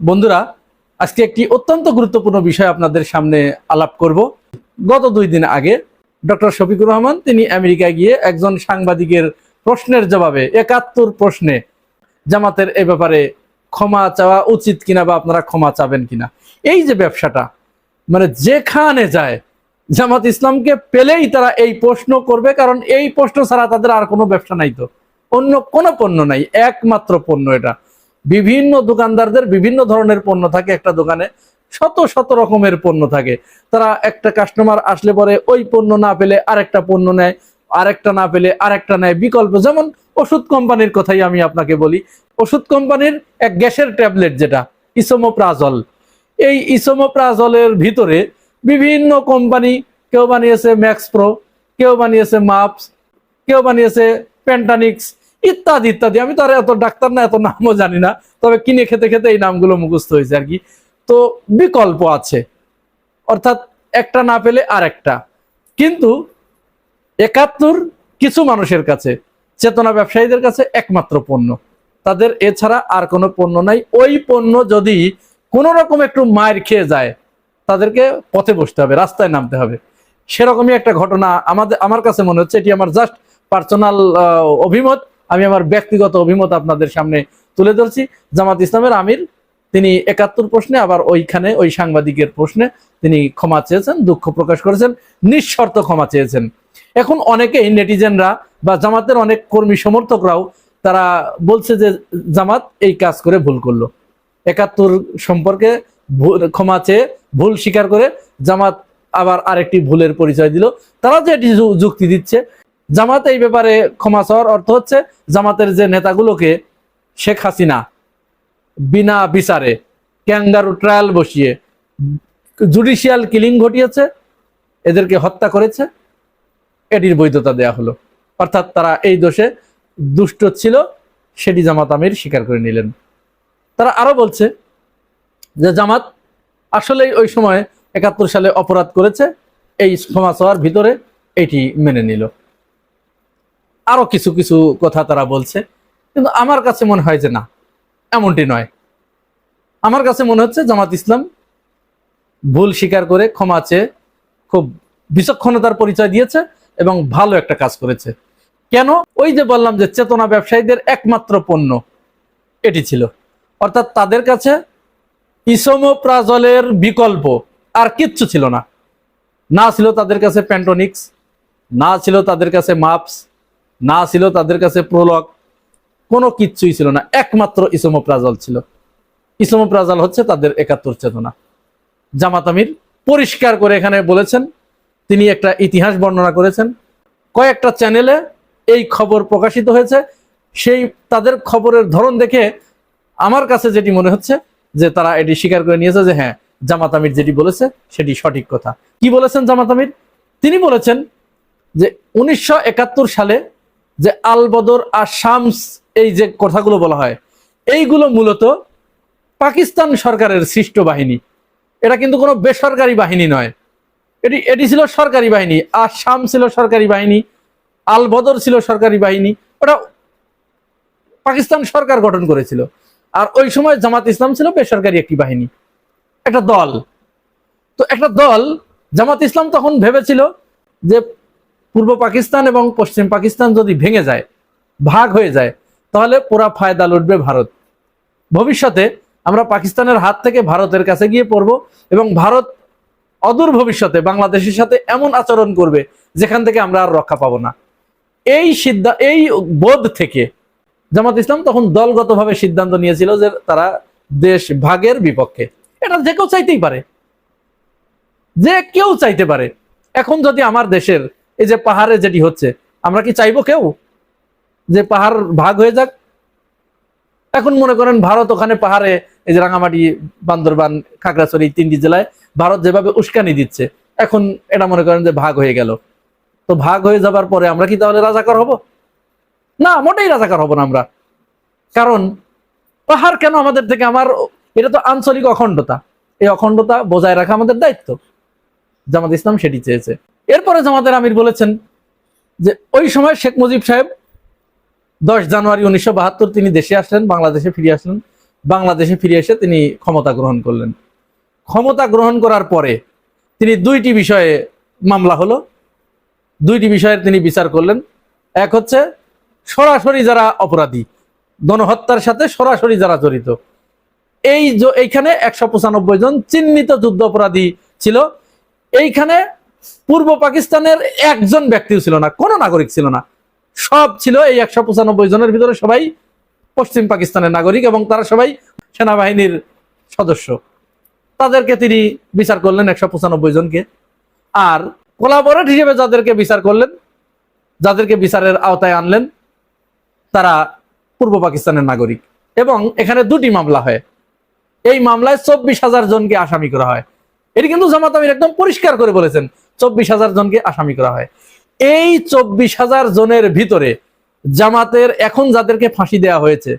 বন্ধুরা, আজকে একটি অত্যন্ত গুরুত্বপূর্ণ বিষয় আপনাদের সামনে আলাপ করব। গত দুই দিন আগে ডক্টর শফিকুর রহমান তিনি আমেরিকায় গিয়ে একজন সাংবাদিকের প্রশ্নের জবাবে একাত্তর প্রশ্নে জামাতের এ ব্যাপারে ক্ষমা চাওয়া উচিত কিনা বা আপনারা ক্ষমা চাবেন কিনা। এই যে ব্যবসাটা মানে যেখানে যায়, জামাত ইসলামকে পেলেই তারা এই প্রশ্ন করবে, কারণ এই প্রশ্ন ছাড়া তাদের আর কোনো ব্যবসা নাই তো। অন্য কোনো পণ্য নাই, একমাত্র পণ্য এটা। বিভিন্ন দোকানদারদের বিভিন্ন ধরনের পণ্য থাকে একটা দোকানে। শত শত রকমের পণ্য থাকে। তারা একটা কাস্টমার আসলে পরে ওই পণ্য না পেলে আরেকটা পণ্য নেয়, আরেকটা না পেলে আরেকটা নেয় বিকল্প। যেমন ওষুধ কোম্পানির কথাই আমি আপনাকে বলি। ওষুধ কোম্পানির এক গ্যাসের ট্যাবলেট যেটা ইসোমোপ্রাজল এই ইসোমোপ্রাজলের ভিতরে বিভিন্ন কোম্পানি, কেউ বানিয়েছে ম্যাক্স প্রো, কেউ বানিয়েছে মাপস, কেউ বানিয়েছে পেন্টানিক্স ইত্যাদি ইত্যাদি। আমি তো আর এত ডাক্তার না, এত নামও জানি না। তবে কিনে খেতে খেতে এই নামগুলো মুখস্থ হয়েছে আর কি। তো বিকল্প আছে। অর্থাৎ একটা না পেলে আর একটা কিন্তু একাত্তর কিছু মানুষের কাছে, চেতনা ব্যবসায়ীদের কাছে একমাত্র পণ্য। তাদের এছাড়া আর কোনো পণ্য নাই। ওই পণ্য যদি কোনো রকম একটু মায়ের খেয়ে যায়, তাদেরকে পথে বসতে হবে, রাস্তায় নামতে হবে। সেরকমই একটা ঘটনা আমাদের আমার কাছে মনে হচ্ছে, এটি আমার জাস্ট পার্সোনাল অভিমত। আমি আমার ব্যক্তিগত অভিমত আপনাদের সামনে তুলে ধরছি। জামাত ইসলামের আমির, তিনি একাত্তর প্রশ্নে, আবার ওইখানে ওই সাংবাদিকের প্রশ্নে তিনি ক্ষমা চেয়েছেন, দুঃখ প্রকাশ করেছেন, নিঃশর্ত ক্ষমা চেয়েছেন। এখন অনেকেই নেটিজেনরা বা জামাতের অনেক কর্মী সমর্থকরাও তারা বলছে যে জামাত এই কাজ করে ভুল করল। একাত্তর সম্পর্কে ক্ষমা চেয়ে ভুল স্বীকার করে জামাত আবার আরেকটি ভুলের পরিচয় দিল। তারা যে এটি যুক্তি দিচ্ছে জামাত এই ব্যাপারে ক্ষমা চাওয়ার অর্থ হচ্ছে জামাতের যে নেতাগুলোকে শেখ হাসিনা বিনা বিচারে ক্যাঙ্গারু ট্রায়াল বসিয়ে জুডিশিয়াল কিলিং ঘটিয়েছে, এদেরকে হত্যা করেছে, এটির বৈধতা দেয়া হলো। অর্থাৎ তারা এই দোষে দুষ্ট ছিল, সেটি জামাত আমির স্বীকার করে নিলেন। তারা আরও বলছে যে জামাত আসলেই ওই সময় একাত্তর সালে অপরাধ করেছে, এই ক্ষমা চাওয়ার ভিতরে এটি মেনে নিল। আরও কিছু কিছু কথা তারা বলছে। কিন্তু আমার কাছে মনে হয় যে না, এমনটি নয়। আমার কাছে মনে হচ্ছে জামাত ইসলাম ভুল স্বীকার করে ক্ষমা চেয়ে খুব বিচক্ষণতার পরিচয় দিয়েছে এবং ভালো একটা কাজ করেছে। কেন? ওই যে বললাম যে চেতনা ব্যবসায়ীদের একমাত্র পণ্য, এটি ছিল। অর্থাৎ তাদের কাছে ইসোমোপ্রাজলের বিকল্প আর কিচ্ছু ছিল না। না ছিল তাদের কাছে প্যান্টোনিক্স, না ছিল তাদের কাছে মাপস না ছিল তাদের কাছে প্রলক, কোনো কিচ্ছুই ছিল না। একমাত্র ইসোমোপ্রাজল ছিল। ইসোমোপ্রাজল হচ্ছে তাদের একাত্তর চেতনা। জামাত আমির পরিষ্কার করে এখানে বলেছেন, তিনি একটা ইতিহাস বর্ণনা করেছেন। কয়েকটা চ্যানেলে এই খবর প্রকাশিত হয়েছে। সেই তাদের খবরের ধরন দেখে আমার কাছে যেটি মনে হচ্ছে যে তারা এটি স্বীকার করে নিয়েছে যে হ্যাঁ জামাত আমির যেটি বলেছে সেটি সঠিক কথা। কি বলেছেন জামাত আমির? তিনি বলেছেন যে উনিশশো একাত্তর সালে যে আল বদর আর শামস, এই যে কথাগুলো বলা হয়, এইগুলো মূলত পাকিস্তান সরকারের সৃষ্ট বাহিনী। এটা কিন্তু কোনো বেসরকারি বাহিনী নয়। এটি এটি ছিল সরকারি বাহিনী, আর শাম ছিল সরকারি বাহিনী, আল বদর ছিল সরকারি বাহিনী। ওটা পাকিস্তান সরকার গঠন করেছিল। আর ওই সময় জামাত ইসলাম ছিল বেসরকারি একটি বাহিনী, একটা দল। তো একটা দল, জামাত ইসলাম তখন ভেবেছিল যে পূর্ব পাকিস্তান এবং পশ্চিম পাকিস্তান যদি ভেঙে যায়, ভাগ হয়ে যায়, তাহলে পুরা ফায়দা লুটবে ভারত। ভবিষ্যতে আমরা পাকিস্তানের হাত থেকে ভারতের কাছে গিয়ে পড়ব এবং ভারত অদূর ভবিষ্যতে বাংলাদেশের সাথে এমন আচরণ করবে যেখান থেকে আমরা আর রক্ষা পাবো না। এই সিদ্ধা, এই বোধ থেকে জামাত ইসলাম তখন দলগতভাবে সিদ্ধান্ত নিয়েছিল যে তারা দেশ ভাগের বিপক্ষে। এটা যে কেউ চাইতেই পারে। যে কেউ চাইতে পারে। এখন যদি আমার দেশের এই যে পাহাড়ে যেটি হচ্ছে, আমরা কি চাইব কেউ? যে পাহাড় ভাগ হয়ে যাক? এখন মনে করেন ভারত ওখানে পাহাড়ে, এই যে রাঙামাটি, বান্দরবান, খাগড়াছড়ি তিনটি জেলায় ভারত যেভাবে উস্কানি দিচ্ছে, এখন এটা মনে করেন যে ভাগ হয়ে গেল। তো ভাগ হয়ে যাবার পরে আমরা কি তাহলে রাজাকার হব? না, মোটেই রাজাকার হব না আমরা। কারণ পাহাড় কেন আমাদের থেকে আমার, এটা তো আঞ্চলিক অখণ্ডতা। এই অখণ্ডতা বজায় রাখা আমাদের দায়িত্ব। জামাত ইসলাম সেটি চেয়েছে। এরপরে জামাতের আমির বলেছেন যে ওই সময় শেখ মুজিব সাহেব দশ জানুয়ারি উনিশশো তিনি দেশে আসলেন, বাংলাদেশে ফিরে আসলেন। বাংলাদেশে ফিরে এসে তিনি ক্ষমতা গ্রহণ করলেন। ক্ষমতা গ্রহণ করার পরে তিনি দুইটি বিষয়ে মামলা হলো। দুইটি বিষয়ের তিনি বিচার করলেন। এক হচ্ছে সরাসরি যারা অপরাধী, গণহত্যার সাথে সরাসরি যারা জড়িত। এই এইখানে একশো পঁচানব্বই জন চিহ্নিত যুদ্ধ অপরাধী ছিল। এইখানে পূর্ব পাকিস্তানের একজন ব্যক্তিও ছিল না, কোনো নাগরিক ছিল না। সব ছিল এই একশো পঁচানব্বই জনের ভিতরে সবাই পশ্চিম পাকিস্তানের নাগরিক এবং তারা সবাই সেনাবাহিনীর সদস্য। তাদেরকে তিনি বিচার করলেন একশো পঁচানব্বই জনকে। আর কোলাবরেট হিসেবে যাদেরকে বিচার করলেন, যাদেরকে বিচারের আওতায় আনলেন, তারা পূর্ব পাকিস্তানের নাগরিক। এবং এখানে দুটি মামলা হয়। এই মামলায় চব্বিশ হাজার জনকে আসামি করা হয়। এটি কিন্তু জামাত আমির একদম পরিষ্কার করে বলেছেন। চব্বিশ হাজার জনকে আসামি করা হয়। এই চব্বিশ হাজার জনের ভিতরে জামাতের এখন যাদেরকে ফাঁসি দেওয়া হয়েছে,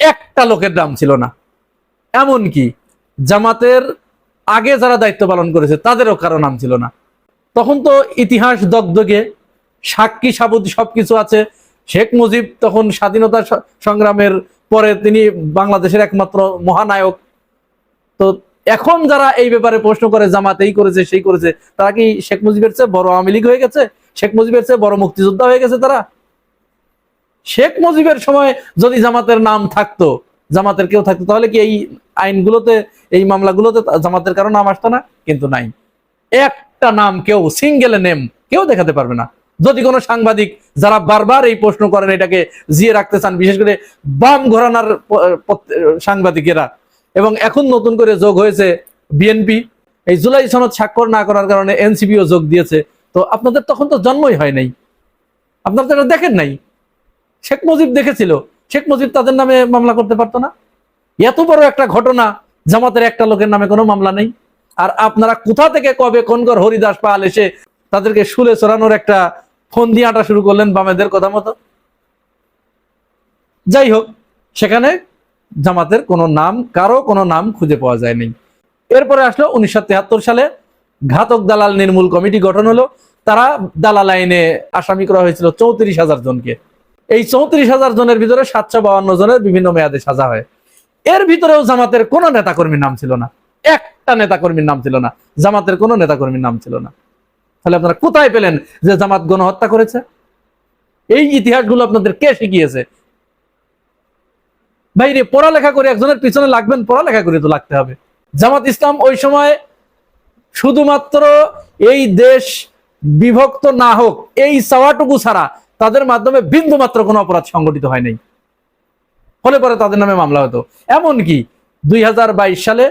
একটা লোকের নাম ছিল না। এমনকি জামাতের আগে যারা দায়িত্ব পালন করেছে, তাদেরও কারও নাম ছিল না। তখন তো ইতিহাস দগদগে, সাক্ষী সাবুদ সবকিছু আছে। শেখ মুজিব তখন স্বাধীনতা সংগ্রামের পরে তিনি বাংলাদেশের একমাত্র মহানায়ক। তো এখন যারা এই ব্যাপারে প্রশ্ন করে, জামাত এই করেছে, সেই করেছে, তারা কি শেখ মুজিবের চেয়ে বড় আওয়ামী লীগ হয়ে গেছে? শেখ মুজিবের চেয়ে বড় মুক্তিযোদ্ধা হয়ে গেছে তারা? শেখ মুজিবের সময় যদি জামাতের নাম থাকতো, জামাতের কেউ থাকতো, তাহলে কি এই আইনগুলোতে, এই মামলাগুলোতে জামাতের কারও নাম আসতো না? কিন্তু নাই। একটা নাম কেউ সিঙ্গেল নেম কেউ দেখাতে পারবে না। যদি কোনো সাংবাদিক যারা বারবার এই প্রশ্ন করেন, এটাকে জিয়ে রাখতে চান, বিশেষ করে বাম ঘরানার সাংবাদিকেরা এবং এখন নতুন করে যোগ হয়েছে বিএনপি এই জুলাই সনদ স্বাক্ষর না করার কারণে এনসিপিও যোগ দিয়েছে। তো আপনাদের তখন তো জন্মই হয় নাই। আপনারা তো দেখেন নাই। শেখ মুজিব দেখেছিল। শেখ মুজিব তাদের নামে মামলা করতে পারতো না। এত বড় একটা ঘটনা, জামাতের একটা লোকের নামে কোনো মামলা নেই। আর আপনারা কোথা থেকে কবে কোনকর হরিদাস পাল এসে তাদেরকে শুলে চড়ানোর একটা ফোন দিয়ে আটা শুরু করলেন বামেদের কথা মতো? যাই হোক, সেখানে জামাতের কোনো নাম, কারও কোনো নাম খুঁজে পাওয়া যায়নি। এরপরে আসলো উনিশশো সালে ঘাতক দালাল নির্মূল কমিটি গঠন হলো। তারা দালাল আইনে আসামি করা হয়েছিল চৌত্রিশ হাজার জনকে। এই চৌত্রিশ হাজার জনের ভিতরে সাতশো বাউান্ন জনের বিভিন্ন মেয়াদে সাজা হয়। এর ভিতরেও জামাতের কোনো নেতাকর্মীর নাম ছিল না। একটা নেতাকর্মীর নাম ছিল না। জামাতের কোনো নেতাকর্মীর নাম ছিল না। তাহলে আপনারা কোথায় পেলেন যে জামাত গণহত্যা করেছে? এই ইতিহাসগুলো আপনাদের কে শিখিয়েছে? ভাইরে পড়ালেখা করে একজনের পিছনে লাগবেন, পড়ালেখা করে তো লাগতে হবে। জামাত ইসলাম ওই সময় শুধুমাত্র এই দেশ বিভক্ত না হোক, এই চাওয়াটুকু ছাড়া তাদের মাধ্যমে বিন্দু মাত্র কোনো অপরাধ সংগঠিত হয় নাই। ফলে পরে তাদের নামে মামলা হতো। এমনকি দুই হাজার বাইশ সালে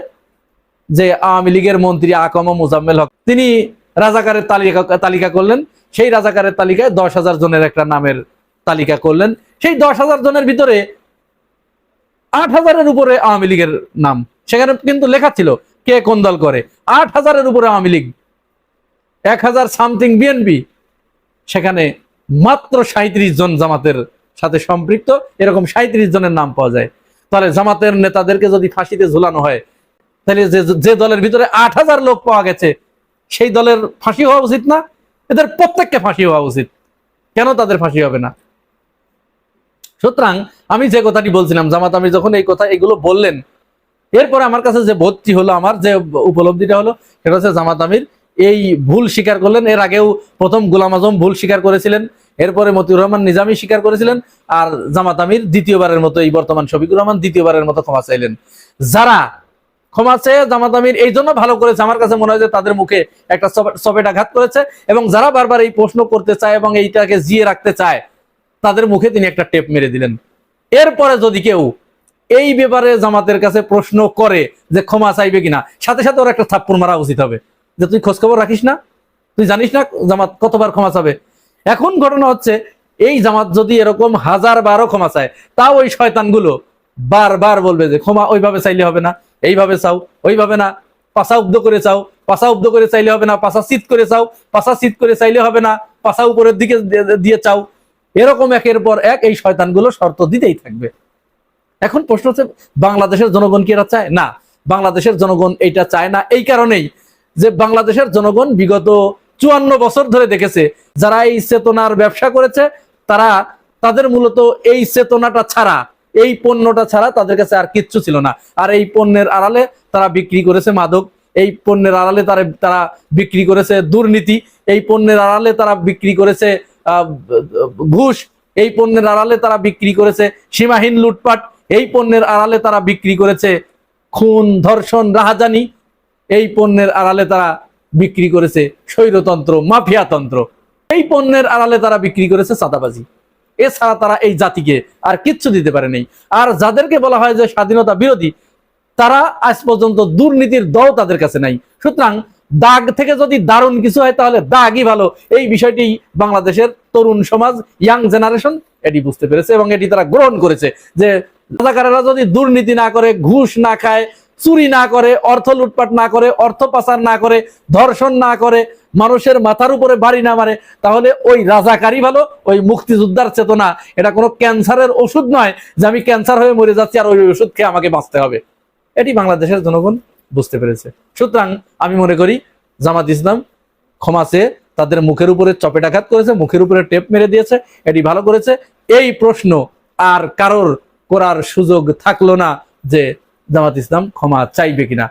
যে আওয়ামী লীগের মন্ত্রী আকম মোজাম্মেল হক, তিনি রাজাকারের তালিকা তালিকা করলেন। সেই রাজাকারের তালিকায় দশ হাজার জনের একটা নামের তালিকা করলেন। সেই দশ হাজার জনের ভিতরে আট হাজারের উপরে আওয়ামী লীগের নাম। সেখানে কিন্তু লেখা ছিল কে কোন দল করে। আট হাজারের উপরে আওয়ামী লীগ। এক হাজার সামথিং বিএনপি সেখানে মাত্র সাঁত্রিশ জন জামাতের সাথে সম্পৃক্ত। এরকম সাঁত্রিশ জনের নাম পাওয়া যায়। তাহলে জামাতের নেতাদেরকে যদি ফাঁসিতে ঝুলানো হয়, তাহলে যে যে দলের ভিতরে আট হাজার লোক পাওয়া গেছে, সেই দলের ফাঁসি হওয়া উচিত না? এদের প্রত্যেককে ফাঁসি হওয়া উচিত। কেন তাদের ফাঁসি হবে না? সুতরাং আমি যে কথাটি বলছিলাম, জামাত আমি যখন এই কথা এগুলো বললেন, এরপরে আমার কাছে যে বোধটি হলো, আমার যে উপলব্ধিটা হলো, সেটা হচ্ছে জামাত আমির এই ভুল স্বীকার করলেন। এর আগেও প্রথম গোলাম আজম ভুল স্বীকার করেছিলেন, এরপরে মতিউর রহমান নিজামী স্বীকার করেছিলেন, আর জামাত আমির দ্বিতীয়বারের মতো এই বর্তমান শফিকুর রহমান দ্বিতীয়বারের মতো ক্ষমা চাইলেন। যারা ক্ষমা চেয়ে, জামাত আমির এই জন্য ভালো করেছে, আমার কাছে মনে হয় যে তাদের মুখে একটা চপে- চপেটাঘাত করেছে, এবং যারা বারবার এই প্রশ্ন করতে চায় এবং এইটাকে জিয়ে রাখতে চায় তাদের মুখে তিনি একটা টেপ মেরে দিলেন। এরপরে যদি কেউ এই ব্যাপারে জামাতের কাছে প্রশ্ন করে যে ক্ষমা চাইবে কিনা, সাথে সাথে ওর একটা থাপ্পড় মারা উচিত হবে। যে তুই খোঁজখবর রাখিস না? তুই জানিস না জামাত কতবার ক্ষমা চাবে? এখন ঘটনা হচ্ছে, এই জামাত যদি এরকম হাজার বারো ক্ষমা চায়, তাও ওই শয়তানগুলো বারবার বলবে যে ক্ষমা ওইভাবে চাইলে হবে না, এইভাবে চাও, ওইভাবে না পাশা উব্দ করে চাও পাশা উব্দ করে চাইলে হবে না পাশা শীত করে চাও পাশা শীত করে চাইলে হবে না পাশা উপরের দিকে দিয়ে- দিয়ে চাও এরকম একের পর এক এই শয়তানগুলো শর্ত দিতেই থাকবে। এখন প্রশ্ন হচ্ছে, বাংলাদেশের জনগণ কি এরা চায়? না, বাংলাদেশের জনগণ এইটা চায় না এই কারণেই যে বাংলাদেশের জনগণ বিগত চুয়ান্ন বছর ধরে দেখেছে, যারা এই চেতনার ব্যবসা করেছে, তারা তাদের মূলত এই চেতনাটা ছাড়া, এই পণ্যটা ছাড়া তাদের কাছে আর কিচ্ছু ছিল না। আর এই পণ্যের আড়ালে তারা বিক্রি করেছে মাদক, এই পণ্যের আড়ালে তারা তারা বিক্রি করেছে দুর্নীতি, এই পণ্যের আড়ালে তারা বিক্রি করেছে ঘুষ, এই পণ্যের আড়ালে তারা বিক্রি করেছে। সীমাহীন লুটপাট, এই পণ্যের আড়ালে তারা বিক্রি করেছে। খুন, ধর্ষণ, রাহাজানি, এই পণ্যের আড়ালে তারা বিক্রি করেছে স্বৈরতন্ত্র, মাফিয়াতন্ত্র। এই পণ্যের আড়ালে তারা বিক্রি করেছে চাঁদাবাজি। এছাড়া তারা এই জাতিকে আর কিচ্ছু দিতে পারে নাই। আর যাদেরকে বলা হয় যে স্বাধীনতা বিরোধী, তারা আজ পর্যন্ত দুর্নীতির দল তাদের কাছে নাই। সুতরাং দাগ থেকে যদি দারুণ কিছু হয়, তাহলে দাগই ভালো। এই বিষয়টি বাংলাদেশের তরুণ সমাজ ইয়াং জেনারেশন এটি বুঝতে পেরেছে এবং এটি তারা গ্রহণ করেছে যে রাজাকারেরা যদি দুর্নীতি না করে, ঘুষ না খায়, চুরি না করে, অর্থ লুটপাট না করে, অর্থ পাচার না করে, ধর্ষণ না করে, মানুষের মাথার উপরে বাড়ি না মারে, তাহলে ওই রাজাকারই ভালো, ওই মুক্তিযোদ্ধার চেতনা। এটা কোনো ক্যান্সারের ওষুধ নয় যে আমি ক্যান্সার হয়ে মরে যাচ্ছি আর ওই ওষুধ খেয়ে আমাকে বাঁচতে হবে। এটি বাংলাদেশের জনগণ বুঝতে পেরেছে। সুতরাং আমি মনে করি জামাত ইসলাম ক্ষমা চেয়ে তাদের মুখের উপরে চপেটাঘাত করেছে, মুখের উপরে টেপ মেরে দিয়েছে, এটি ভালো করেছে। এই প্রশ্ন আর কারোর করার সুযোগ থাকল না যে জামাত ইসলাম ক্ষমা চাইবে কিনা।